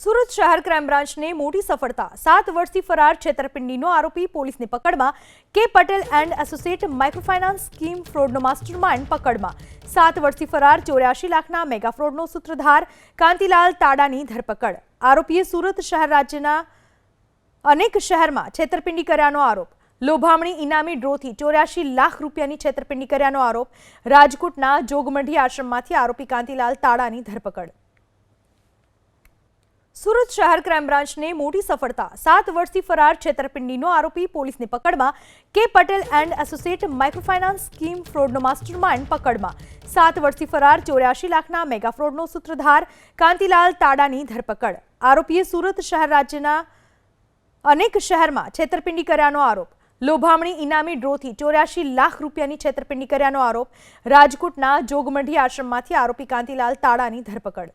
સુરત શહેર ક્રાઇમ બ્રાન્ચને મોટી સફળતા, સાત વર્ષથી ફરાર છેતરપિંડીનો આરોપી પોલીસની પકડમાં K Patel and associate microfinance scheme ફ્રોડનો mastermind પકડમાં સાત વર્ષથી ફરાર ચોર્યાસી લાખના મેગા ફ્રોડનો સૂત્રધાર કાંતિલાલ તાડાની ધરપકડ. આરોપીએ સુરત શહેર રાજ્યના અનેક શહેરમાં છેતરપિંડી કર્યાનો આરોપ. લોભામણી ઇનામી ડ્રોથી ચોર્યાસી લાખ રૂપિયાની છેતરપિંડી કર્યાનો આરોપ. રાજકોટના જોગમંઢી આશ્રમમાંથી આરોપી કાંતિલાલ તાડાની ધરપકડ. સુરત શહેર ક્રાઇમ બ્રાન્ચને મોટી સફળતા. સાત વર્ષથી ફરાર છેતરપિંડીનો આરોપી પોલીસની પકડમાં K Patel and associate microfinance scheme ફ્રોડનો mastermind પકડમાં સાત વર્ષથી ફરાર ચોર્યાસી લાખના મેગા ફ્રોડનો સૂત્રધાર કાંતિલાલ તાડાની ધરપકડ. આરોપીએ સુરત શહેર રાજ્યના અનેક શહેરમાં છેતરપિંડી કર્યાનો આરોપ. લોભામણી ઇનામી ડ્રોથી ચોર્યાસી લાખ રૂપિયાની છેતરપિંડી કર્યાનો આરોપ. રાજકોટના જોગમંડી આશ્રમમાંથી આરોપી કાંતિલાલ તાડાની ધરપકડ.